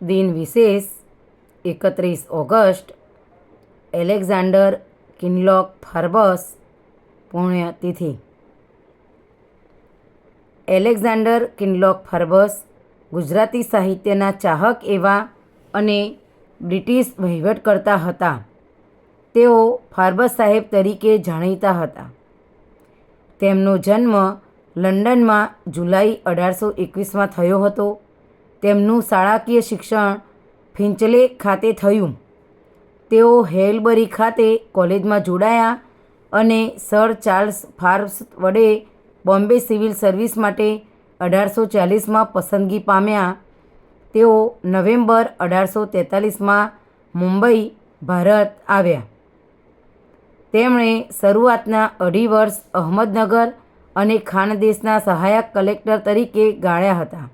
દિન વિશેષ એકત્રીસ ઓગસ્ટ, એલેક્ઝાન્ડર કિનલોક ફાર્બસ પુણ્યતિથિ. એલેક્ઝાન્ડર કિનલોક ફાર્બસ ગુજરાતી સાહિત્યના ચાહક એવા અને બ્રિટિશ વહીવટકર્તા હતા. તેઓ ફાર્બસ સાહેબ તરીકે જાણીતા હતા. તેમનો જન્મ લંડનમાં જુલાઈ અઢારસો એકવીસમાં થયો હતો. તેમનું શાળાકીય શિક્ષણ ફિંચલે ખાતે થયું. તેઓ હેલબરી ખાતે કોલેજમાં જોડાયા અને સર ચાર્લ્સ ફાર્બ્સ વડે બોમ્બે સિવિલ સર્વિસ માટે અઢારસો ચાલીસમાં પસંદગી પામ્યા. તેઓ નવેમ્બર અઢારસો તેતાલીસમાં મુંબઈ, ભારત આવ્યા. તેમણે શરૂઆતના અઢી વર્ષ અહમદનગર અને ખાનદેશના સહાયક કલેક્ટર તરીકે ગાળ્યા હતા.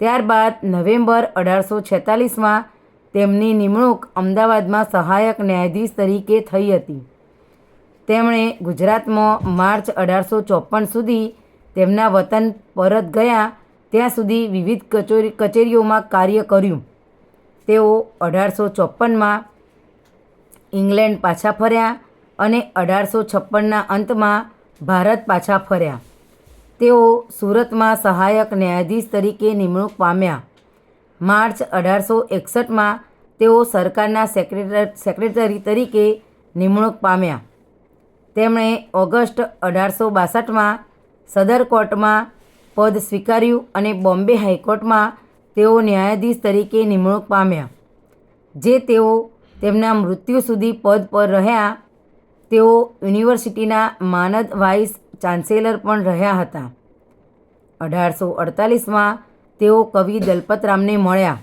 ત્યારબાદ નવેમ્બર અઢારસો છેતાલીસમાં તેમની નિમણૂક અમદાવાદમાં સહાયક ન્યાયાધીશ તરીકે થઈ હતી. તેમણે ગુજરાતમાં માર્ચ અઢારસો ચોપન સુધી તેમના વતન પરત ગયા, ત્યાં સુધી વિવિધ કચોરી, કચેરીઓમાં કાર્ય કર્યું. તેઓ અઢારસો ચોપનમાં ઇંગ્લેન્ડ પાછા ફર્યા અને અઢારસો છપ્પનના અંતમાં ભારત પાછા ફર્યા. તેઓ સુરતમાં સહાયક ન્યાયાધીશ તરીકે નિમણૂક પામ્યા. માર્ચ અઢારસો એકસઠમાં તેઓ સરકારના સેક્રેટર, સેક્રેટરી તરીકે નિમણૂક પામ્યા. તેમણે ઓગસ્ટ અઢારસો બાસઠમાં સદર કોર્ટમાં પદ સ્વીકાર્યું અને બોમ્બે હાઈકોર્ટમાં તેઓ ન્યાયાધીશ તરીકે નિમણૂક પામ્યા. જે તેઓ તેમના મૃત્યુ સુધી પદ પર રહ્યા, તેઓ યુનિવર્સિટીના માનદ વાઇસ ચાન્સેલર પણ રહ્યા હતા. અઢારસો અડતાલીસમાં તેઓ કવિ દલપતરામને મળ્યા.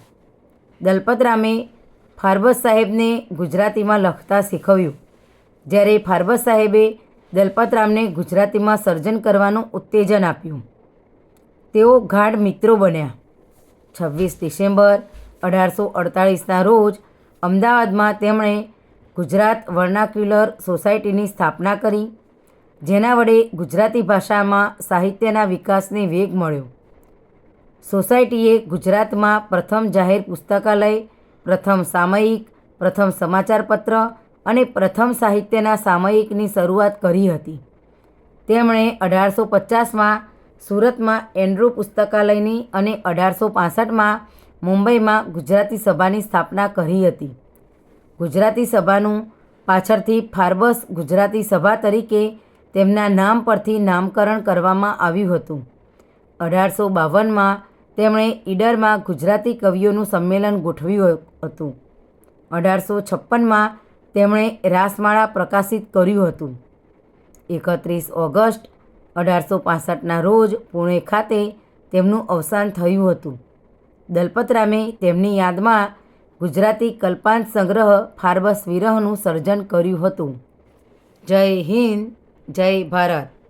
દલપતરામે ફાર્બસ સાહેબને ગુજરાતીમાં લખતા શીખવ્યું. જ્યારે ફાર્બસ સાહેબે દલપતરામને ગુજરાતીમાં સર્જન કરવાનું ઉત્તેજન આપ્યું. તેઓ ગાઢ મિત્રો બન્યા. છવ્વીસ ડિસેમ્બર અઢારસો અડતાળીસના રોજ અમદાવાદમાં તેમણે ગુજરાત વર્નાક્યુલર સોસાયટીની સ્થાપના કરી જેના વડે ગુજરાતી ભાષામાં સાહિત્યના વિકાસને વેગ મળ્યો. સોસાયટીએ ગુજરાતમાં પ્રથમ જાહેર પુસ્તકાલય, પ્રથમ સામયિક, પ્રથમ સમાચારપત્ર અને પ્રથમ સાહિત્યના સામયિકની શરૂઆત કરી હતી. તેમણે અઢારસો પચાસમાં સુરતમાં એન્ડ્રુ પુસ્તકાલયની અને અઢારસો પાસઠમાં મુંબઈમાં ગુજરાતી સભાની સ્થાપના કરી હતી. ગુજરાતી સભાનું પાછળથી ફાર્બસ ગુજરાતી સભા તરીકે તેમના નામ પરથી નામકરણ કરવામાં આવ્યું હતું. અઢારસો બાવનમાં તેમણે ઈડરમાં ગુજરાતી કવિઓનું સંમેલન ગોઠવ્યું હતું. અઢારસો છપ્પનમાં તેમણે રાસમાળા પ્રકાશિત કર્યું હતું. એકત્રીસ ઓગસ્ટ, અઢારસો પાસઠના રોજ પુણે ખાતે તેમનું અવસાન થયું હતું. દલપતરામે તેમની યાદમાં ગુજરાતી કલ્પાંત સંગ્રહ ફાર્બસ વિરહનું સર્જન કર્યું હતું. જય હિન્દ. જય ભારત.